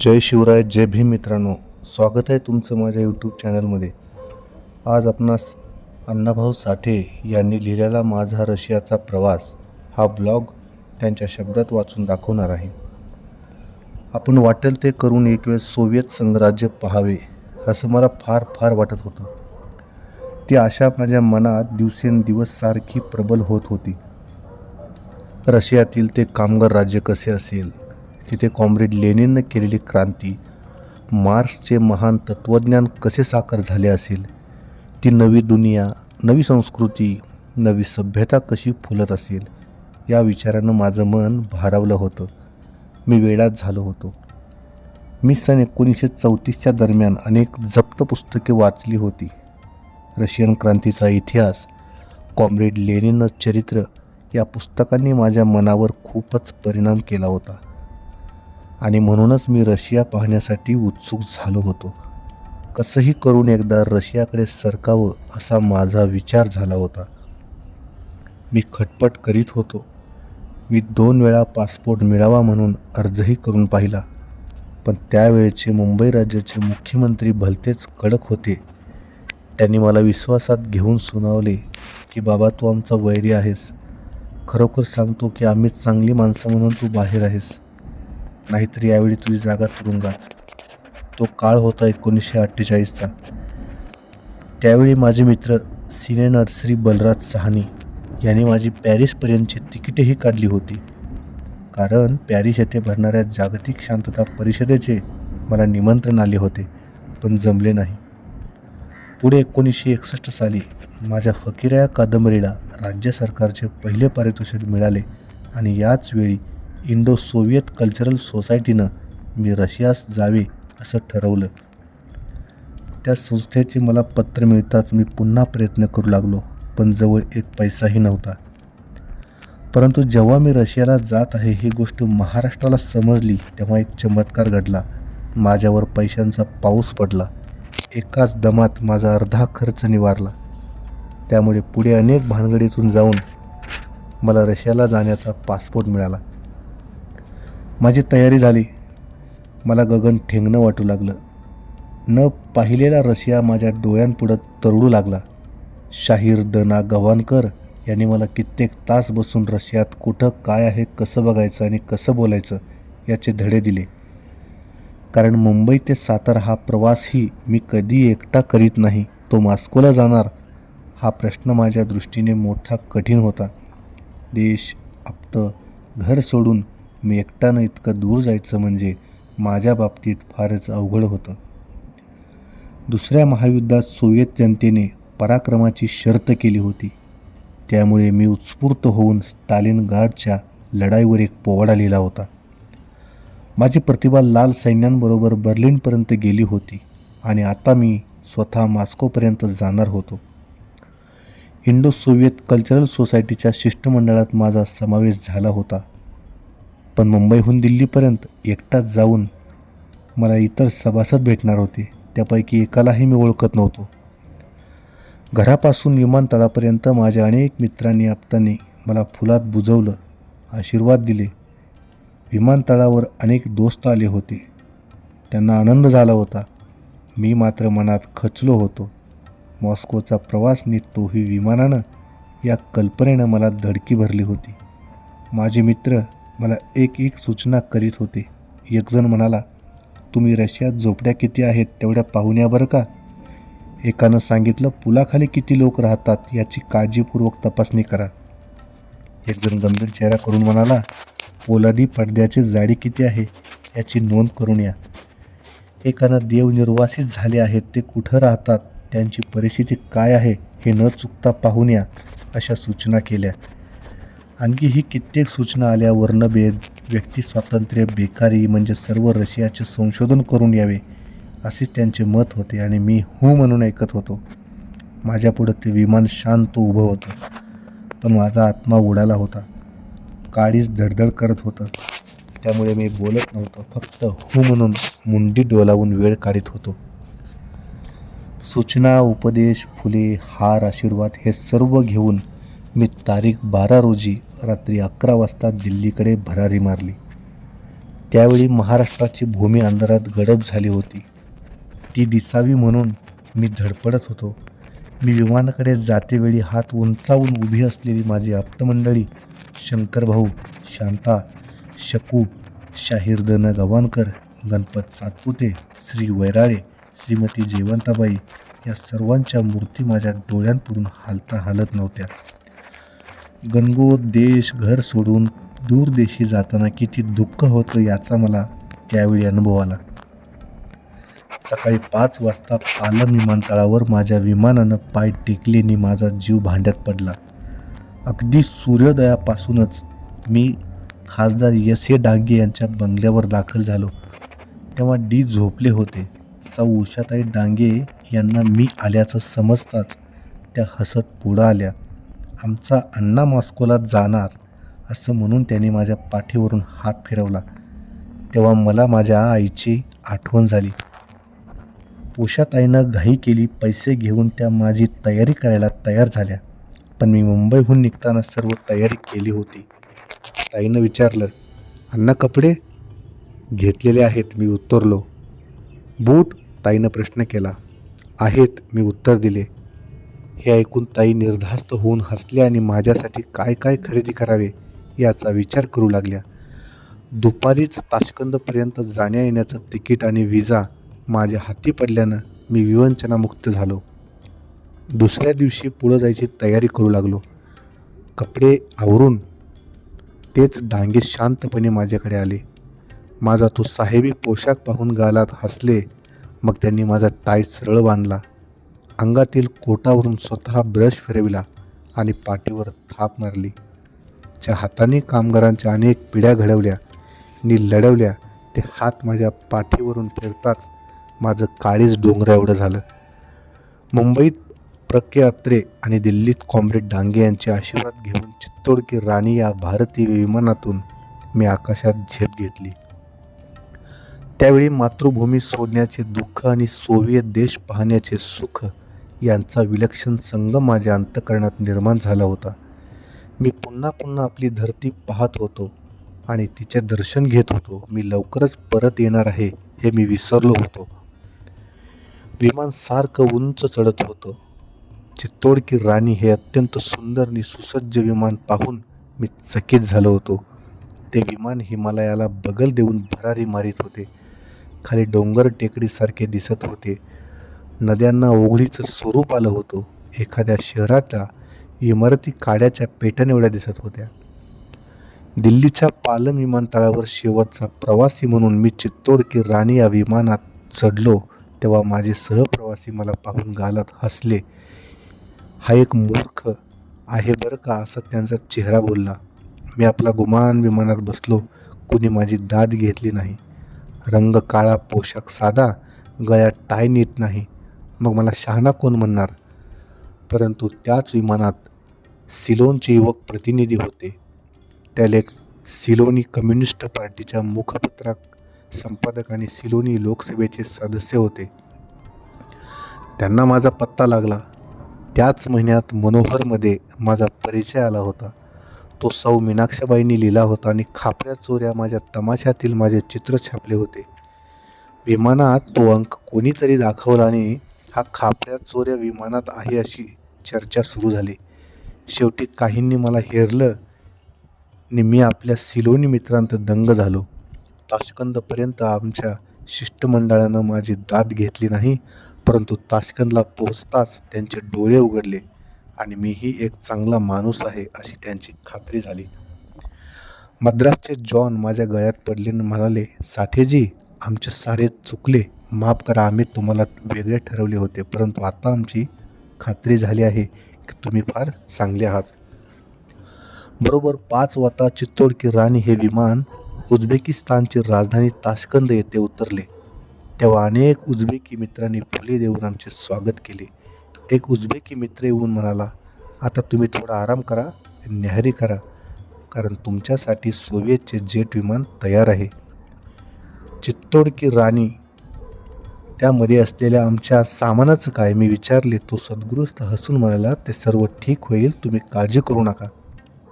जय शिवराय जय भीम मित्रांनो. स्वागत आहे तुमचं माझ्या यूट्यूब चॅनलमध्ये आज आपणास अण्णाभाऊ साठे यांनी लिहिलेला माझा रशियाचा प्रवास हा ब्लॉग त्यांच्या शब्दात वाचून दाखवणार आहे. आपण वाटेल ते करून एक वेळ सोवियत संघराज्य पाहावे असं मला फार फार वाटत होतं. ती आशा माझ्या मनात दिवसेंदिवस सारखी प्रबल होत होती. रशियातील ते कामगार राज्य कसे असेल? तिथे कॉम्रेड लेनिननं केलेली क्रांती मार्क्सचे महान तत्त्वज्ञान कसे साकार झाले असेल ती नवी दुनिया नवी संस्कृती नवी सभ्यता कशी फुलत असेल या विचारानं माझं मन भारावलं होतं. मी वेळात झालो होतो. मी सन एकोणीसशे चौतीसच्या दरम्यान अनेक जप्त पुस्तके वाचली होती. रशियन क्रांतीचा इतिहास कॉम्रेड लेनिन चरित्र या पुस्तकांनी माझ्या मनावर खूपच परिणाम केला होता. आणि म्हणूनच मी रशिया पाहण्यासाठी उत्सुक झालो होतो. कसंही करून एकदा रशियाकडे सरकावं असा माझा विचार झाला होता. मी खटपट करीत होतो. मी दोन वेळा पासपोर्ट मिळावा म्हणून अर्जही करून पाहिला. पण त्यावेळचे मुंबई राज्याचे मुख्यमंत्री भलतेच कडक होते. त्यांनी मला विश्वासात घेऊन सुनावले की बाबा तू आमचा वैरी आहेस. खरोखर सांगतो की आम्ही चांगली माणसं म्हणून तू बाहेर आहेस. नाहीतर यावेळी तुझी जागा तुरुंगात. तो काळ होता एकोणीसशे अठ्ठेचाळीसचा. त्यावेळी माझे मित्र सिने नर्सरी बलराज सहानी यांनी माझी पॅरिसपर्यंतची तिकीटेही काढली होती. कारण पॅरिस येथे भरणाऱ्या जागतिक शांतता परिषदेचे मला निमंत्रण आले होते पण जमले नाही. पुढे एकोणीसशे एकसष्ट साली माझ्या फकीरा या कादंबरीला राज्य सरकारचे पहिले पारितोषिक मिळाले आणि याच वेळी इंडो सोव्हिएत कल्चरल सोसायटीनं मी रशियास जावे असं ठरवलं. त्या संस्थेचे मला पत्र मिळताच मी पुन्हा प्रयत्न करू लागलो पण जवळ एक पैसाही नव्हता. परंतु जेव्हा मी रशियाला जात आहे ही गोष्ट महाराष्ट्राला समजली तेव्हा एक चमत्कार घडला. माझ्यावर पैशांचा पाऊस पडला. एकाच दमात माझा अर्धा खर्च निवारला. त्यामुळे पुढे अनेक भानगडीतून जाऊन मला रशियाला जाण्याचा पासपोर्ट मिळाला. माझी तयारी झाली. मला गगन ठेंगणं वाटू लागलं. न पाहिलेला रशिया माझ्या डोळ्यांपुढं तरडू लागला. शाहीर दना गव्हाणकर यांनी मला कित्येक तास बसून रशियात कुठं काय आहे कसं बघायचं आणि कसं बोलायचं याचे धडे दिले. कारण मुंबई ते सातारा हा प्रवासही मी कधी एकटा करीत नाही तो मास्कोला जाणार हा प्रश्न माझ्या दृष्टीने मोठा कठीण होता. देश आपतं घर सोडून मी एकट्यानं इतकं दूर जायचं म्हणजे माझ्या बाबतीत फारच अवघड होतं. दुसऱ्या महायुद्धात सोव्हिएत जनतेने पराक्रमाची शर्त केली होती. त्यामुळे मी उत्स्फूर्त होऊन स्टालिनगार्डच्या लढाईवर एक पोवाडा लिहिला होता. माझी प्रतिभा लाल सैन्यांबरोबर बर्लिनपर्यंत गेली होती आणि आता मी स्वतः मॉस्कोपर्यंत जाणार होतो. इंडो सोव्हिएत कल्चरल सोसायटीच्या शिष्टमंडळात माझा समावेश झाला होता. पण मुंबईहून दिल्लीपर्यंत एकटाच जाऊन मला इतर सभासद भेटणार होते. त्यापैकी एकालाही मी ओळखत नव्हतो. घरापासून विमानतळापर्यंत माझ्या अनेक मित्रांनी आप्तांनी मला फुलात बुजवलं आशीर्वाद दिले. विमानतळावर अनेक दोस्त आले होते. त्यांना आनंद झाला होता. मी मात्र मनात खचलो होतो. मॉस्कोचा प्रवास निघतोही विमानानं या कल्पनेनं मला धडकी भरली होती. माझे मित्र मला एक एक सूचना करीत होते. एकजण म्हणाला तुम्ही रशियात झोपड्या किती आहेत तेवढ्या पाहून या बरं का? एकानं सांगितलं पुलाखाली किती लोक राहतात याची काळजीपूर्वक तपासणी करा. एकजण गंभीर चेहरा करून म्हणाला पोलादी पडद्याची जाडी किती आहे याची नोंद करून या. एकानं देव निर्वासित झाले आहेत ते कुठं राहतात त्यांची परिस्थिती काय आहे हे न चुकता पाहून या अशा सूचना केल्या. आणखी ही कित्येक सूचना आल्या वर्णभेद व्यक्ती स्वातंत्र्य बेकारी म्हणजे सर्व रशियाचे संशोधन करून यावे असेच त्यांचे मत होते आणि मी हो म्हणून ऐकत होतो. माझ्यापुढं ते विमान शांत उभं होतं. पण माझा आत्मा उडाला होता. काळीच धडधड करत होतं. त्यामुळे मी बोलत नव्हतो. फक्त हो म्हणून मुंडी डोलावून वेळ काढत होतो. सूचना उपदेश फुले हार आशीर्वाद हे सर्व घेऊन मी तारीख बारा रोजी रात्री अकरा वाजता दिल्लीकडे भरारी मारली. त्यावेळी महाराष्ट्राची भूमी अंधारात गडप झाली होती. ती दिसावी म्हणून मी धडपडत होतो. मी विमानाकडे जातेवेळी हात उंचावून उभी असलेली माझी आप्तमंडळी शंकरभाऊ शांता शकू शाहिरदन गव्हाणकर गणपत सातपुते श्री वैराळे श्रीमती जयवंताबाई या सर्वांच्या मूर्ती माझ्या डोळ्यांपुढून हालता हालत नव्हत्या. गणगोत देश घर सोडून दूरदेशी जाताना किती दुःख होतं याचा मला त्यावेळी अनुभव आला. सकाळी पाच वाजता पालम विमानतळावर माझ्या विमानानं पाय टेकलेने माझा जीव भांड्यात पडला. अगदी सूर्योदयापासूनच मी खासदार यस ए डांगे यांच्या बंगल्यावर दाखल झालो. तेव्हा डी झोपले होते. सौ. उषाताई डांगे यांना मी आल्याचं समजताच त्या हसत पुढं आल्या. आमचा अण्णा मॉस्कोला जाणार असं म्हणून त्यांनी माझ्या पाठीवरून हात फिरवला. तेव्हा मला माझ्या आईची आठवण झाली. उषाताईनं घाई केली पैसे घेऊन त्या माझी तयारी करायला तयार झाल्या. पण मी मुंबईहून निघताना सर्व तयारी केली होती. ताईनं विचारलं अण्णा कपडे घेतलेले आहेत मी उत्तरलो बूट? ताईनं प्रश्न केला. आहेत मी उत्तर दिले. हे ऐकून ताई निर्धास्त होऊन हसल्या आणि माझ्यासाठी काय काय खरेदी करावे याचा विचार करू लागल्या. दुपारीच ताशकंदपर्यंत जाण्या येण्याचं तिकीट आणि विजा माझ्या हाती पडल्यानं मी विवंचनामुक्त झालो. दुसऱ्या दिवशी पुढं जायची तयारी करू लागलो. कपडे आवरून तेच डांगे शांतपणे माझ्याकडे आले. माझा तो साहेबी पोशाख पाहून गालात हसले. मग त्यांनी माझा टाय सरळ बांधला. अंगातील कोटावरून स्वतः ब्रश फिरविला आणि पाठीवर थाप मारली. च्या हाताने कामगारांच्या अनेक पिढ्या घडवल्या. नि लढवल्या. ते हात माझ्या पाठीवरून फिरताच माझं काळीच डोंगरा एवढं झालं. मुंबईत प्रके अत्रे आणि दिल्लीत कॉम्रेड डांगे यांचे आशीर्वाद घेऊन चित्तोडकी राणी या भारतीय विमानातून मी आकाशात झेप घेतली. त्यावेळी मातृभूमी सोडण्याचे दुःख आणि सोव्हिएत देश पाहण्याचे सुख यांचा विलक्षण संगम माझ्या अंतकरणात निर्माण झाला होता. मी पुन्हा पुन्हा आपली धरती पाहत होतो आणि तिचे दर्शन घेत होतो. मी लवकरच परत येणार आहे हे मी विसरलो होतो. विमान सारखं उंच चढत होतं. चित्तोड की राणी हे अत्यंत सुंदर आणि सुसज्ज विमान पाहून मी चकित झालो होतो. ते विमान हिमालयाला बगल देऊन भरारी मारित होते. खाली डोंगर टेकडीसारखे दिसत होते. नद्यांना ओघळीचं स्वरूप आलं होतं. एखाद्या शहराच्या इमारती काड्याच्या पेटन एवढ्या दिसत होत्या. दिल्लीच्या पालम विमानतळावर शेवटचा प्रवासी म्हणून मी चित्तोडकी राणी या विमानात चढलो तेव्हा माझे सहप्रवासी मला पाहून गालात हसले. हा एक मूर्ख आहे बरं का? असं त्यांचा चेहरा बोलला. मी आपला गुमान विमानात बसलो. कुणी माझी दाद घेतली नाही. रंग काळा पोशाख साधा गळ्यात टाय नीट नाही. मग मला शहाणा कोण म्हणणार? परंतु त्याच विमानात सिलोनचे युवक प्रतिनिधी होते. त्याला एक सिलोनी कम्युनिस्ट पार्टीच्या मुखपत्राक संपादक आणि सिलोनी लोकसभेचे सदस्य होते. त्यांना माझा पत्ता लागला. त्याच महिन्यात मनोहरमध्ये माझा परिचय आला होता. तो सौ मीनाक्षाबाईंनी लिहिला होता आणि खापऱ्या चोऱ्या माझ्या तमाशातील माझे चित्र छापले होते. विमानात तो अंक कोणीतरी दाखवला आणि हा खापऱ्या चोऱ्या विमानात आहे अशी चर्चा सुरू झाली. शेवटी काहींनी मला हेरलं. आणि मी आपल्या सिलोनी मित्रांत दंग झालो. ताशकंदपर्यंत आमच्या शिष्टमंडळानं माझी दाद घेतली नाही परंतु ताशकंदला पोहोचताच त्यांचे डोळे उघडले आणि मीही एक चांगला माणूस आहे अशी त्यांची खात्री झाली. मद्रासचे जॉन माझ्या गळ्यात पडले आणि म्हणाले साठेजी आमचे सारे चुकले. माफ करा आम्ही तुम्हाला वेगळे ठरवले होते परंतु आता आमची खात्री झाली आहे की तुम्ही फार चांगले आहात. बरोबर पाच वाजता चित्तोडकी राणी हे विमान उझबेकिस्तानची राजधानी ताशकंद येथे उतरले. तेव्हा अनेक उझबेकी मित्रांनी फुले देऊन आमचे स्वागत केले. एक उझबेकी मित्र येऊन म्हणाला आता तुम्ही थोडा आराम करा न्याहारी करा कारण तुमच्यासाठी सोव्हिएतचे जेट विमान तयार आहे. चित्तोड की राणी त्यामध्ये असलेल्या आमच्या सामानाचं काय मी विचारले तो सद्गृस्त हसून म्हणाला ते सर्व ठीक होईल तुम्ही काळजी करू नका.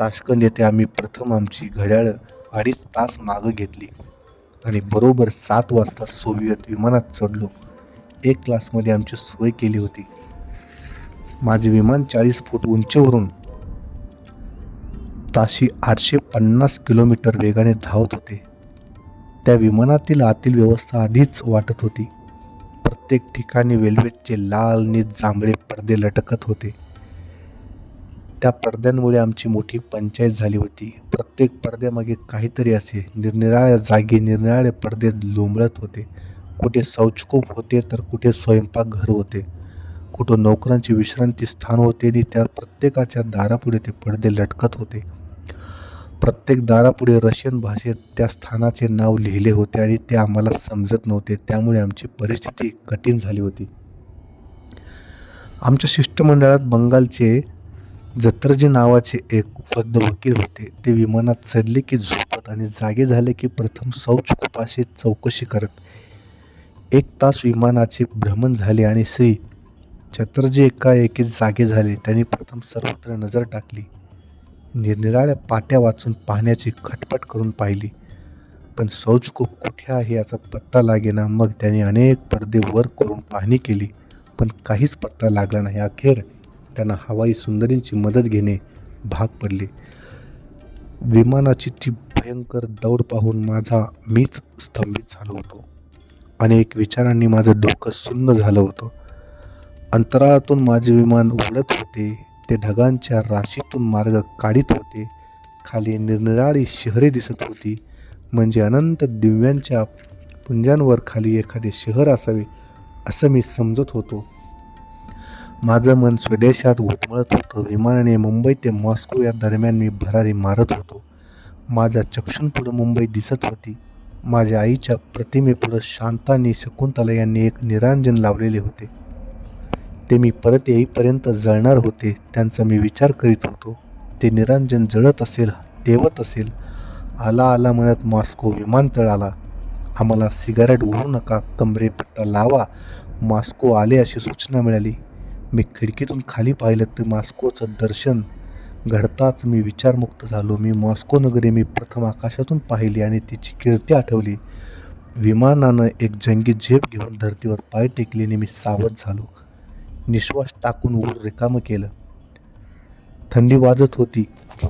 ताशकंद येथे आम्ही प्रथम आमची घड्याळं अडीच तास मागं घेतली आणि बरोबर सात वाजता सोव्हिएत विमानात चढलो. एक क्लासमध्ये आमची सोय केली होती. माझे विमान चाळीस फूट उंचीवरून ताशी आठशे पन्नास किलोमीटर वेगाने धावत होते. त्या विमानातील आतील व्यवस्था आधीच वाटत होती. प्रत्येक ठिकाणी वेल्वेटचे लाल नीत जांभळे पडदे लटकत होते. त्या पडद्यांमुळे आमची मोठी पंचायत झाली होती. प्रत्येक पडद्यामागे काहीतरी असे निरनिराळ्या जागी निरनिराळे पडदे लोंबळत होते. कुठे शौचकूप होते तर कुठे स्वयंपाकघर होते. कुठं नोकरांची विश्रांती स्थान होते आणि त्या प्रत्येकाच्या दारापुढे ते पडदे लटकत होते. प्रत्येक दारापुढे रशियन भाषेत त्या स्थानाचे नाव लिहिले होते आणि ते आम्हाला समजत नव्हते. त्यामुळे आमची परिस्थिती कठीण झाली होती. आमच्या शिष्टमंडळात बंगालचे जत्रजी नावाचे एक उपद्ध वकील होते. ते विमानात चढले की झोपत आणि जागे झाले की प्रथम शौच कुपाशी चौकशी करत. एक तास विमानाचे भ्रमण झाले आणि श्री छत्रजी एकाएकी जागे झाले. त्यांनी प्रथम सर्वत्र नजर टाकली. निरनिराळ्या पाट्या वाचून पाहण्याची खटपट करून पाहिली. पण शौचकूप कुठे आहे याचा पत्ता लागेना. मग त्याने अनेक पडदे वर करून पाहणी केली. पण काहीच पत्ता लागला नाही. अखेर त्यांना हवाई सुंदरींची मदत घेणे भाग पडले. विमानाची ती भयंकर दौड पाहून माझा मीच स्तंभित झालो होतो. अनेक विचारांनी माझं डोकं सुन्न झालं होतं. अंतराळातून माझे विमान उडत होते. ते ढगांच्या राशीतून मार्ग काढीत होते. खाली निरनिराळी शहरे दिसत होती. म्हणजे अनंत दिव्यांच्या पुंजांवर खाली एखादे शहर असावे असं मी समजत होतो. माझं मन स्वदेशात घुटमळत होतं. विमानाने मुंबई ते मॉस्को या दरम्यान मी भरारी मारत होतो. माझ्या चक्षुंपुढं मुंबई दिसत होती. माझ्या आईच्या प्रतिमेपुढं शांतानी शकुंतला यांनी एक निरांजन लावलेले होते. ते मी परत येईपर्यंत जळणार होते त्यांचा मी विचार करीत होतो. ते निरांजन जळत असेल तेवत असेल. आला आला म्हणत मॉस्को विमानतळ आला. आम्हाला सिगारेट ओढू नका कमरेपट्टा लावा मॉस्को आले अशी सूचना मिळाली. मी खिडकीतून खाली पाहिलं तर मॉस्कोचं दर्शन घडताच मी विचारमुक्त झालो. मी मॉस्को नगरी मी प्रथम आकाशातून पाहिली आणि तिची कीर्ती आठवली. विमानानं एक जंगी झेप घेऊन धर्तीवर पाय टेकले आणि मी सावध झालो. निश्वास टाकून वर रिकामं केलं. थंडी वाजत होती.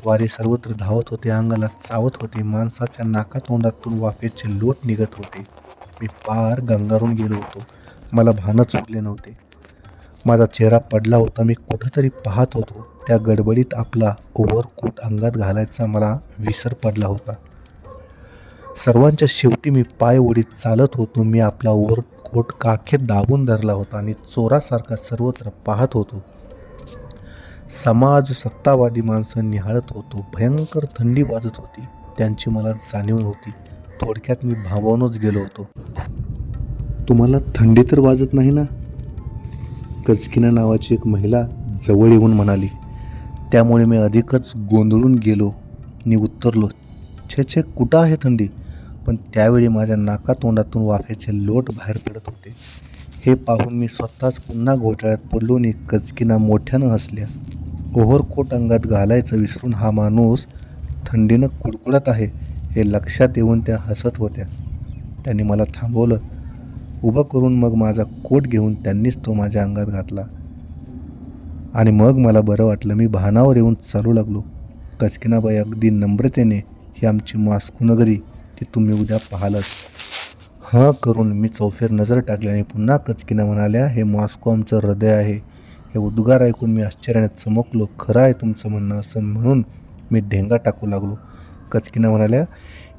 वारे सर्वत्र धावत होते. अंगाला चावत होते. माणसाच्या नाकातोंडातून वाफेचे लोट निघत होते. मी पार गंगारून गेलो होतो. मला भानच उरले नव्हते. माझा चेहरा पडला होता. मी कुठंतरी पाहत होतो. त्या गडबडीत आपला ओव्हरकोट अंगात घालायचा मला विसर पडला होता. सर्वांच्या शेवटी मी पाय ओढीत चालत होतो. मी आपला ओव्हरकोट काखेत दाबून धरला होता आणि चोरासारखा सर्वत्र पाहत होतो. समाज सत्तावादी माणसं निहाळत होतो. भयंकर थंडी वाजत होती. त्यांची मला जाणीव होती थोडक्यात मी भावावूनच गेलो होतो. तुम्हाला थंडी तर वाजत नाही ना? कचकिना नावाची एक महिला जवळ येऊन म्हणाली. त्यामुळे मी अधिकच गोंधळून गेलो. आणि उतरलो. छे छे कुठं आहे थंडी? पण त्यावेळी माझ्या नाकातोंडातून वाफेचे लोट बाहेर पडत होते. हे पाहून मी स्वतःच पुन्हा घोटाळ्यात पडलो आणि कचकिना मोठ्यानं हसल्या. ओव्हरकोट अंगात घालायचं विसरून हा माणूस थंडीनं कुडकुडत आहे हे लक्षात येऊन त्या हसत होत्या. त्यांनी मला थांबवलं. उभं करून मग माझा कोट घेऊन त्यांनीच तो माझ्या अंगात घातला. आणि मग मला बरं वाटलं मी भानावर येऊन चालू लागलो. कचकिनाबाई अगदी नम्रतेने ही आमची मास्को नगरी ती तुम्ही उद्या पाहालच. हां करून मी चौफेर नजर टाकली आणि पुन्हा कचकीनं म्हणाल्या हे मॉस्को आमचं हृदय आहे. हे उद्गार ऐकून मी आश्चर्याने चमकलो. खरं आहे तुमचं म्हणणं असं म्हणून मी ढेंगा टाकू लागलो. कचकिना म्हणाल्या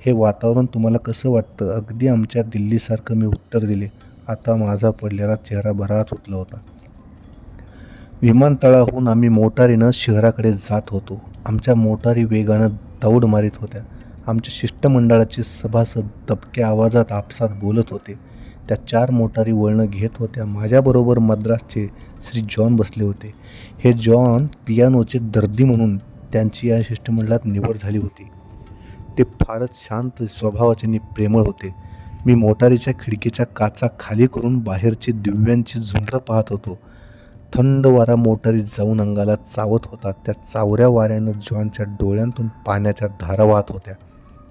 हे वातावरण तुम्हाला कसं वाटतं? अगदी आमच्या दिल्लीसारखं मी उत्तर दिले. आता माझा पडलेला चेहरा बराच उठला होता. विमानतळाहून आम्ही मोटारीनं शहराकडे जात होतो. आमच्या मोटारी वेगानं दौड मारित होत्या. आमच्या शिष्टमंडळाचे सभासद दबक्या आवाजात आपसात बोलत होते. त्या चार मोटारी वळणं घेत होत्या. माझ्याबरोबर मद्रासचे श्री जॉन बसले होते. हे जॉन पियानोचे दर्दी म्हणून त्यांची या शिष्टमंडळात निवड झाली होती. ते फारच शांत स्वभावाचे आणि प्रेमळ होते. मी मोटारीच्या खिडकीच्या काचा खाली करून बाहेरची दिव्यांची झुंड पाहत होतो. थंड वारा मोटारीत जाऊन अंगाला चावत होता. त्या चावऱ्या वाऱ्यानं जॉनच्या डोळ्यांतून पाण्याच्या धारा वाहत होत्या.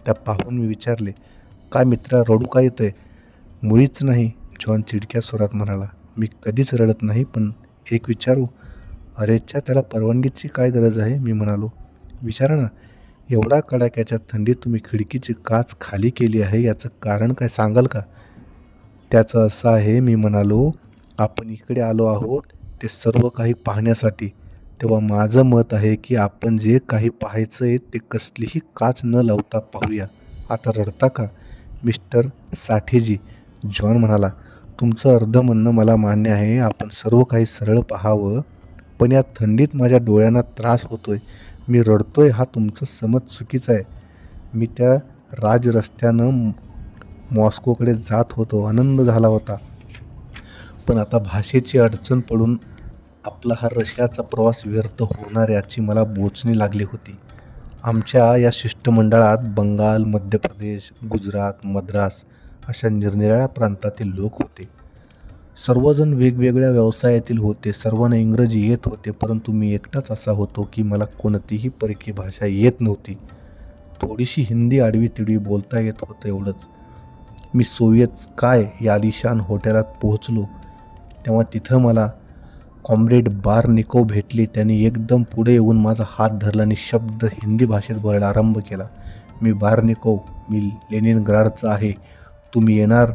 त्या पाहून मी विचारले काय मित्रा रडू का येतं आहे मुळीच नाही जॉन चिडक्या स्वरात म्हणाला. मी कधीच रडत नाही पण एक विचारू. अरेच्या त्याला परवानगीची काय गरज आहे? मी म्हणालो. विचारा ना एवढा कडाक्याच्या थंडीत तुम्ही खिडकीची काच खाली केली आहे याचं कारण काय सांगाल का? त्याचं असं आहे मी म्हणालो. आपण इकडे आलो आहोत ते सर्व काही पाहण्यासाठी तेव्हा माझं मत आहे की आपण जे काही पाहायचं आहे ते कसलीही काच न लावता पाहूया. आता रडता का? मिस्टर साठेजी जॉन म्हणाला तुमचं अर्ध म्हणणं मला मान्य आहे आपण सर्व काही सरळ पाहावं पण या थंडीत माझ्या डोळ्यांना त्रास होतोय. मी रडतोय हा तुमचं समज चुकीचा आहे. मी त्या राजरस्त्यानं मॉस्कोकडे जात होतो आनंद झाला होता. पण आता भाषेची अडचण पडून आपला हा रशियाचा प्रवास व्यर्थ होणार याची मला बोचणी लागली होती. आमच्या या शिष्टमंडळात बंगाल मध्य प्रदेश गुजरात मद्रास अशा निरनिराळ्या प्रांतातील लोक होते. सर्वजण वेगवेगळ्या व्यवसायातील होते सर्वांना इंग्रजी येत होते परंतु मी एकटाच असा होतो की मला कोणतीही परकी भाषा येत नव्हती. थोडीशी हिंदी आडवी तिडवी बोलता येत होतं एवढंच. मी सोवियत काय या आलिशान हॉटेलात पोहोचलो. तेव्हा तिथं मला कॉम्रेड बार निको भेटली त्याने एकदम पुढे येऊन माझा हात धरला आणि शब्द हिंदी भाषेत बोलायला आरंभ केला. मी बार निको मी लेनिनग्राडचा आहे तुम्ही येणार?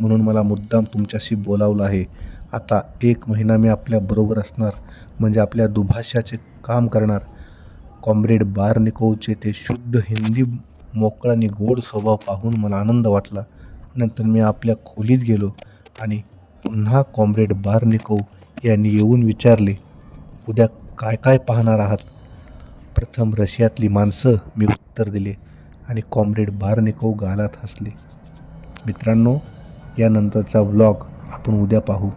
म्हणून मला मुद्दाम तुमच्याशी बोलावलं आहे. आता एक महिना मी आपल्याबरोबर असणार म्हणजे आपल्या दुभाषाचे काम करणार. कॉम्रेड बारनिकोवचे ते शुद्ध हिंदी मोकळा आणि गोड स्वभाव पाहून मला आनंद वाटला. नंतर मी आपल्या खोलीत गेलो आणि पुन्हा कॉम्रेड बारनिकोव यांनी येऊन विचारले उद्या काय काय पाहणार आहात? प्रथम रशियातली माणसं मी उत्तर दिले आणि कॉम्रेड बारनिकोव गालात हसले. मित्रांनो यानंतरचा व्लॉग आपण उद्या पाहू.